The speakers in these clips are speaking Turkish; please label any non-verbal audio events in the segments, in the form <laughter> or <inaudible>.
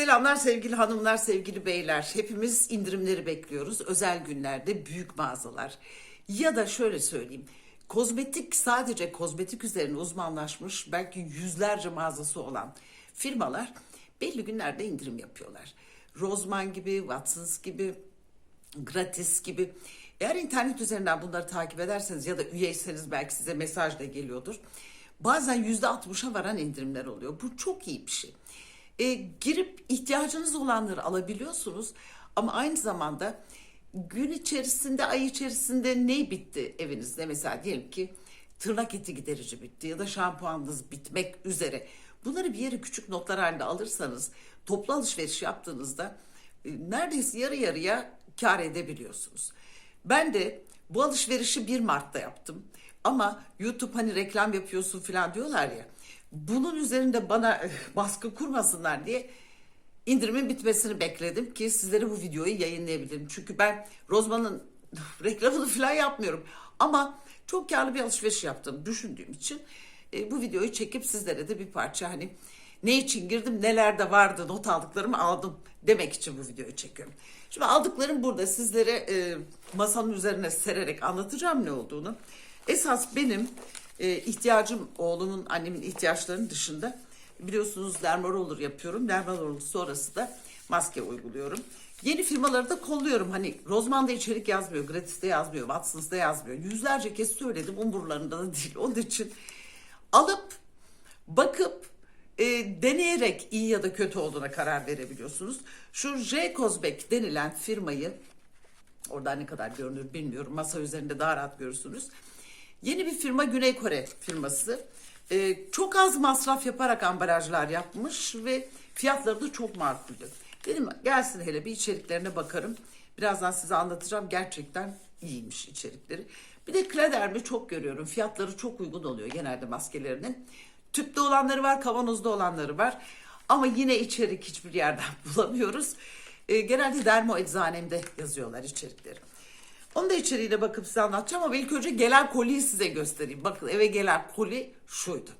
Selamlar sevgili hanımlar, sevgili beyler. Hepimiz indirimleri bekliyoruz. Özel günlerde büyük mağazalar. Ya da şöyle söyleyeyim. Kozmetik sadece kozmetik üzerine uzmanlaşmış belki yüzlerce mağazası olan firmalar belli günlerde indirim yapıyorlar. Rozman gibi, Watsons gibi, gratis gibi. Eğer internet üzerinden bunları takip ederseniz ya da üyeyseniz belki size mesaj da geliyordur. Bazen yüzde altmışa varan indirimler oluyor. Bu çok iyi bir şey. E, girip ihtiyacınız olanları alabiliyorsunuz ama aynı zamanda gün içerisinde, ay içerisinde ne bitti evinizde? Mesela diyelim ki tırnak eti giderici bitti ya da şampuanınız bitmek üzere. Bunları bir yere küçük notlar halinde alırsanız toplu alışveriş yaptığınızda e, neredeyse yarı yarıya kar edebiliyorsunuz. Ben de bu alışverişi 1 Mart'ta yaptım. Ama YouTube hani reklam yapıyorsun falan diyorlar ya. Bunun üzerinde bana <laughs> baskı kurmasınlar diye indirimin bitmesini bekledim ki sizlere bu videoyu yayınlayabilirim. Çünkü ben Rozman'ın <laughs> reklamını falan yapmıyorum. Ama çok karlı bir alışveriş yaptığımı düşündüğüm için e, bu videoyu çekip sizlere de bir parça hani ne için girdim neler de vardı not aldıklarımı aldım demek için bu videoyu çekiyorum. Şimdi aldıklarım burada sizlere e, masanın üzerine sererek anlatacağım ne olduğunu. Esas benim e, ihtiyacım oğlumun annemin ihtiyaçlarının dışında biliyorsunuz dermaroller yapıyorum. Dermaroller sonrası da maske uyguluyorum. Yeni firmaları da kolluyorum. Hani Rozman'da içerik yazmıyor, Gratis'te yazmıyor, Watsons'da yazmıyor. Yüzlerce kez söyledim umurlarında da değil. Onun için alıp bakıp e, deneyerek iyi ya da kötü olduğuna karar verebiliyorsunuz. Şu J Kozbek denilen firmayı oradan ne kadar görünür bilmiyorum. Masa üzerinde daha rahat görürsünüz. Yeni bir firma Güney Kore firması. E, çok az masraf yaparak ambalajlar yapmış ve fiyatları da çok makuldü. Dedim gelsin hele bir içeriklerine bakarım. Birazdan size anlatacağım. Gerçekten iyiymiş içerikleri. Bir de Kledermi çok görüyorum. Fiyatları çok uygun oluyor genelde maskelerinin. Tüpte olanları var, kavanozda olanları var. Ama yine içerik hiçbir yerden <laughs> bulamıyoruz. E, genelde dermo eczanemde yazıyorlar içerikleri. Onu da içeriğine bakıp size anlatacağım ama ilk önce gelen koliyi size göstereyim. Bakın eve gelen koli şuydu.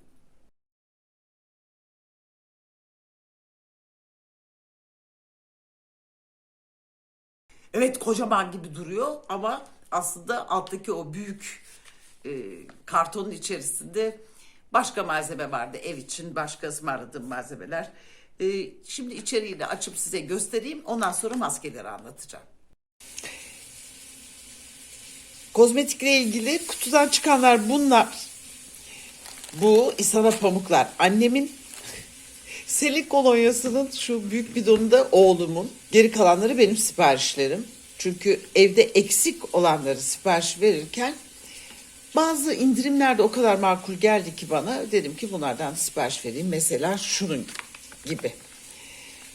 Evet kocaman gibi duruyor ama aslında alttaki o büyük e, kartonun içerisinde başka malzeme vardı ev için başka ısmarladığım malzemeler. E, şimdi içeriğini açıp size göstereyim ondan sonra maskeleri anlatacağım. Kozmetikle ilgili kutudan çıkanlar bunlar. Bu İsana pamuklar. Annemin Selin kolonyasının şu büyük bidonunda oğlumun. Geri kalanları benim siparişlerim. Çünkü evde eksik olanları sipariş verirken bazı indirimlerde o kadar makul geldi ki bana dedim ki bunlardan sipariş vereyim. Mesela şunun gibi.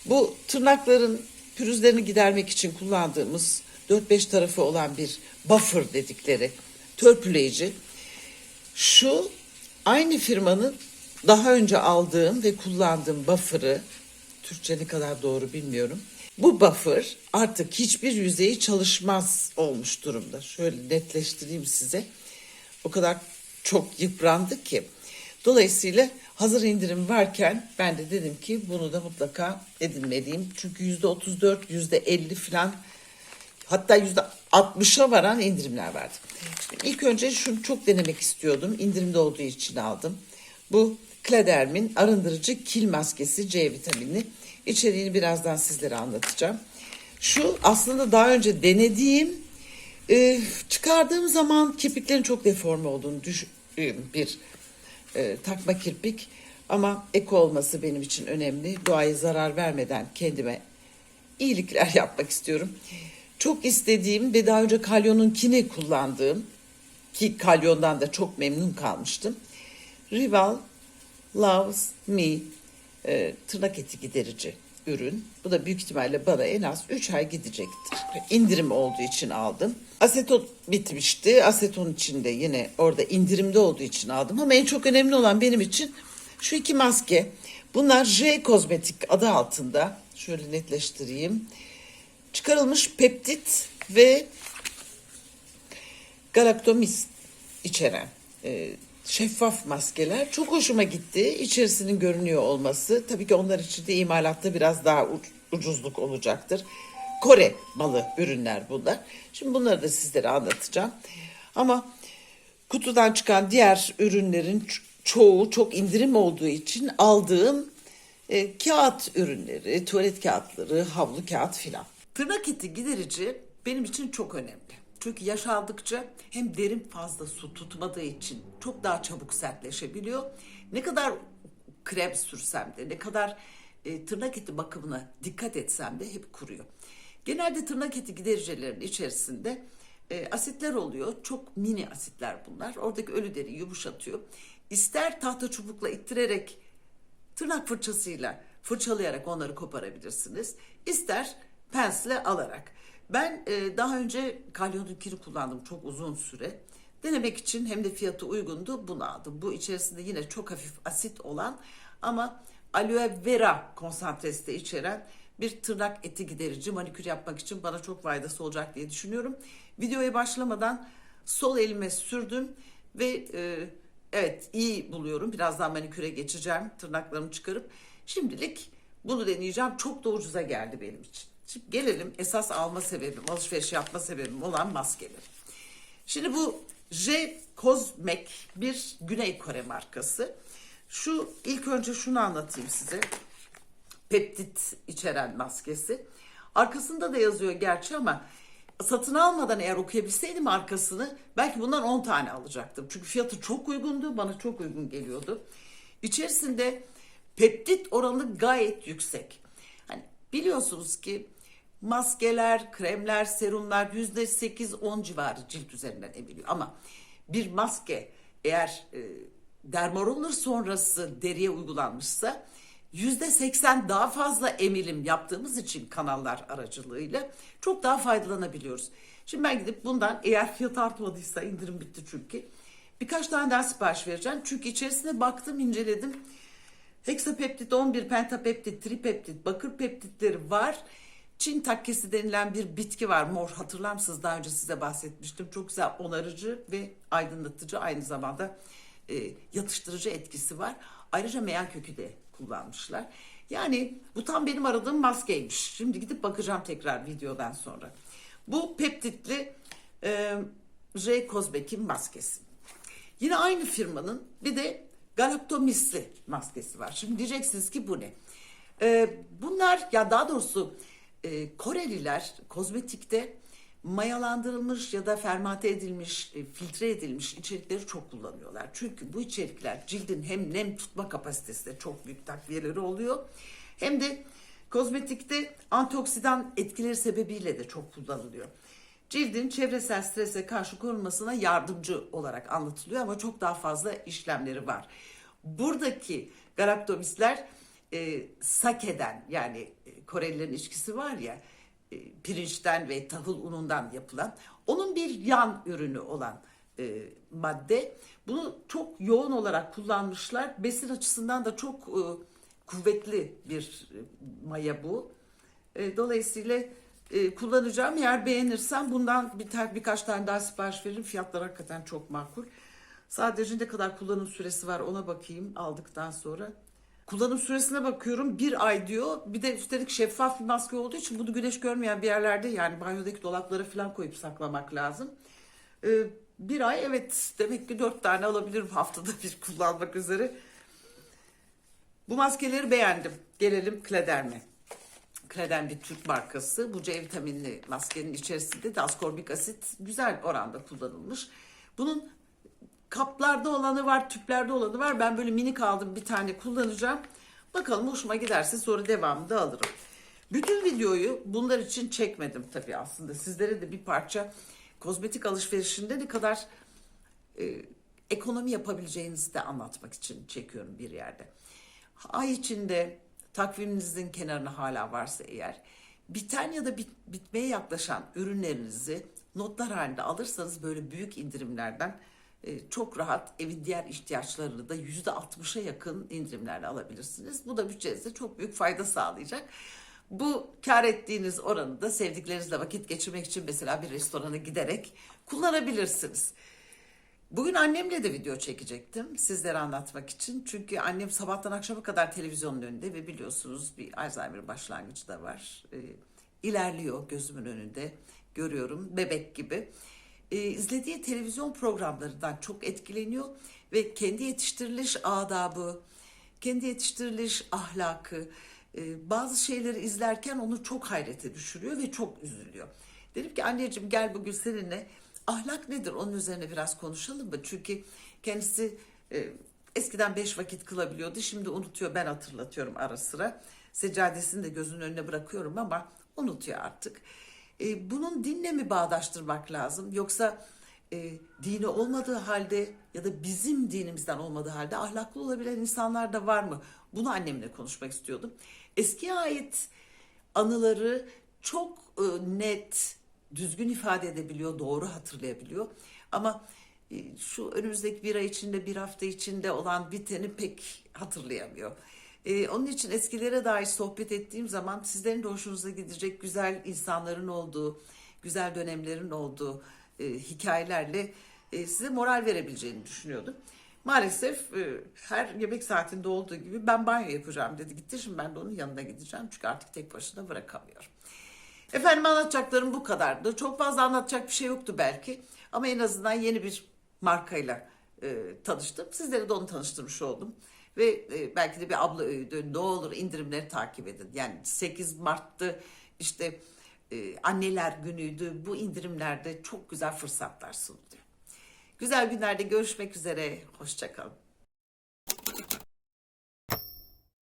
Bu tırnakların pürüzlerini gidermek için kullandığımız 4-5 tarafı olan bir buffer dedikleri törpüleyici. Şu aynı firmanın daha önce aldığım ve kullandığım buffer'ı Türkçe ne kadar doğru bilmiyorum. Bu buffer artık hiçbir yüzeyi çalışmaz olmuş durumda. Şöyle netleştireyim size. O kadar çok yıprandı ki. Dolayısıyla hazır indirim varken ben de dedim ki bunu da mutlaka edinmeliyim. Çünkü yüzde 34, yüzde 50 falan hatta yüzde 60'a varan indirimler vardı. Şimdi ilk önce şunu çok denemek istiyordum. İndirimde olduğu için aldım. Bu Kladermin arındırıcı kil maskesi C vitamini. İçeriğini birazdan sizlere anlatacağım. Şu aslında daha önce denediğim e, çıkardığım zaman kirpiklerin çok deforme olduğunu düşündüğüm bir e, takma kirpik. Ama eko olması benim için önemli. Doğaya zarar vermeden kendime iyilikler <laughs> yapmak istiyorum. Çok istediğim ve daha önce Kalyon'unkini kullandığım ki Kalyon'dan da çok memnun kalmıştım. Rival Loves Me e, tırnak eti giderici ürün. Bu da büyük ihtimalle bana en az 3 ay gidecektir. İndirim olduğu için aldım. Aseton bitmişti. Aseton içinde yine orada indirimde olduğu için aldım. Ama en çok önemli olan benim için şu iki maske. Bunlar J Kozmetik adı altında. Şöyle netleştireyim. Çıkarılmış peptit ve galaktomis içeren e, şeffaf maskeler çok hoşuma gitti. İçerisinin görünüyor olması. Tabii ki onlar için de imalatta biraz daha ucuzluk olacaktır. Kore malı ürünler bunlar. Şimdi bunları da sizlere anlatacağım. Ama kutudan çıkan diğer ürünlerin ço- çoğu çok indirim olduğu için aldığım e, kağıt ürünleri, tuvalet kağıtları, havlu kağıt filan. Tırnak eti giderici benim için çok önemli. Çünkü yaş aldıkça hem derin fazla su tutmadığı için çok daha çabuk sertleşebiliyor. Ne kadar krem sürsem de ne kadar e, tırnak eti bakımına dikkat etsem de hep kuruyor. Genelde tırnak eti gidericilerin içerisinde e, asitler oluyor. Çok mini asitler bunlar. Oradaki ölü deriyi yumuşatıyor. İster tahta çubukla ittirerek tırnak fırçasıyla fırçalayarak onları koparabilirsiniz. İster pensle alarak. Ben e, daha önce kalyonunkini kullandım çok uzun süre. Denemek için hem de fiyatı uygundu bunu aldım. Bu içerisinde yine çok hafif asit olan ama aloe vera konsantresi de içeren bir tırnak eti giderici manikür yapmak için bana çok faydası olacak diye düşünüyorum. Videoya başlamadan sol elime sürdüm ve e, evet iyi buluyorum. Birazdan maniküre geçeceğim tırnaklarımı çıkarıp. Şimdilik bunu deneyeceğim. Çok da ucuza geldi benim için. Şimdi gelelim esas alma sebebim, alışveriş yapma sebebim olan maskeler. Şimdi bu J Cosmec bir Güney Kore markası. Şu ilk önce şunu anlatayım size. Peptit içeren maskesi. Arkasında da yazıyor gerçi ama satın almadan eğer okuyabilseydim arkasını belki bundan 10 tane alacaktım. Çünkü fiyatı çok uygundu, bana çok uygun geliyordu. İçerisinde peptit oranı gayet yüksek. Hani biliyorsunuz ki maskeler, kremler, serumlar yüzde 8-10 civarı cilt üzerinden emiliyor. Ama bir maske eğer e, dermaroller sonrası deriye uygulanmışsa yüzde 80 daha fazla emilim yaptığımız için kanallar aracılığıyla çok daha faydalanabiliyoruz. Şimdi ben gidip bundan eğer fiyat artmadıysa indirim bitti çünkü birkaç tane daha sipariş vereceğim. Çünkü içerisine baktım inceledim. Heksapeptit 11, pentapeptit, tripeptit, bakır peptitleri var. Çin takkesi denilen bir bitki var mor hatırlar mısınız daha önce size bahsetmiştim. Çok güzel onarıcı ve aydınlatıcı aynı zamanda e, yatıştırıcı etkisi var. Ayrıca meyan kökü de kullanmışlar. Yani bu tam benim aradığım maskeymiş. Şimdi gidip bakacağım tekrar videodan sonra. Bu peptitli e, J. Kozbek'in maskesi. Yine aynı firmanın bir de galaktomisli maskesi var. Şimdi diyeceksiniz ki bu ne? Ee, bunlar ya daha doğrusu e, Koreliler kozmetikte mayalandırılmış ya da fermante edilmiş, e, filtre edilmiş içerikleri çok kullanıyorlar. Çünkü bu içerikler cildin hem nem tutma kapasitesi de çok büyük takviyeleri oluyor. Hem de kozmetikte antioksidan etkileri sebebiyle de çok kullanılıyor. Cildin çevresel strese karşı korunmasına yardımcı olarak anlatılıyor ama çok daha fazla işlemleri var. Buradaki galaktomisler e, sakeden yani e, Korelilerin içkisi var ya e, pirinçten ve tahıl unundan yapılan onun bir yan ürünü olan e, madde. Bunu çok yoğun olarak kullanmışlar. Besin açısından da çok e, kuvvetli bir e, maya bu. E, dolayısıyla e, kullanacağım. Eğer beğenirsem bundan bir ta- birkaç tane daha sipariş veririm. Fiyatlar hakikaten çok makul. Sadece ne kadar kullanım süresi var ona bakayım aldıktan sonra. Kullanım süresine bakıyorum bir ay diyor. Bir de üstelik şeffaf bir maske olduğu için bunu güneş görmeyen bir yerlerde yani banyodaki dolaplara falan koyup saklamak lazım. Ee, bir ay evet demek ki dört tane alabilirim haftada bir kullanmak üzere. Bu maskeleri beğendim. Gelelim Klederme. Kleden bir Türk markası. Bu C vitaminli maskenin içerisinde de askorbik asit güzel oranda kullanılmış. Bunun kaplarda olanı var, tüplerde olanı var. Ben böyle minik aldım bir tane kullanacağım. Bakalım hoşuma giderse sonra devamını da alırım. Bütün videoyu bunlar için çekmedim tabii aslında. Sizlere de bir parça kozmetik alışverişinde ne kadar e, ekonomi yapabileceğinizi de anlatmak için çekiyorum bir yerde. Ay içinde takviminizin kenarına hala varsa eğer biten ya da bit, bitmeye yaklaşan ürünlerinizi notlar halinde alırsanız böyle büyük indirimlerden çok rahat evin diğer ihtiyaçlarını da yüzde 60'a yakın indirimlerle alabilirsiniz. Bu da bütçenize çok büyük fayda sağlayacak. Bu kar ettiğiniz oranı da sevdiklerinizle vakit geçirmek için mesela bir restorana giderek kullanabilirsiniz. Bugün annemle de video çekecektim sizlere anlatmak için. Çünkü annem sabahtan akşama kadar televizyonun önünde ve biliyorsunuz bir Alzheimer başlangıcı da var. Ee, ilerliyor gözümün önünde görüyorum bebek gibi. Ee, izlediği televizyon programlarından çok etkileniyor ve kendi yetiştiriliş adabı, kendi yetiştiriliş ahlakı, e, bazı şeyleri izlerken onu çok hayrete düşürüyor ve çok üzülüyor. Dedim ki anneciğim gel bugün seninle ahlak nedir onun üzerine biraz konuşalım mı? Çünkü kendisi e, eskiden beş vakit kılabiliyordu şimdi unutuyor ben hatırlatıyorum ara sıra. Seccadesini de gözünün önüne bırakıyorum ama unutuyor artık. E, bunun dinle mi bağdaştırmak lazım yoksa e, dini olmadığı halde ya da bizim dinimizden olmadığı halde ahlaklı olabilen insanlar da var mı? Bunu annemle konuşmak istiyordum. Eskiye ait anıları çok e, net, düzgün ifade edebiliyor, doğru hatırlayabiliyor. Ama e, şu önümüzdeki bir ay içinde, bir hafta içinde olan biteni pek hatırlayamıyor. E, onun için eskilere dair sohbet ettiğim zaman sizlerin de hoşunuza gidecek güzel insanların olduğu, güzel dönemlerin olduğu e, hikayelerle e, size moral verebileceğini düşünüyordum. Maalesef e, her yemek saatinde olduğu gibi ben banyo yapacağım dedi gitti. Şimdi ben de onun yanına gideceğim çünkü artık tek başına bırakamıyorum. Efendim anlatacaklarım bu kadardı. Çok fazla anlatacak bir şey yoktu belki. Ama en azından yeni bir markayla e, tanıştım. Sizlere de onu tanıştırmış oldum. Ve e, belki de bir abla öğüdü. Ne olur indirimleri takip edin. Yani 8 Mart'tı işte e, anneler günüydü. Bu indirimlerde çok güzel fırsatlar sunuluyor. Güzel günlerde görüşmek üzere. Hoşçakalın.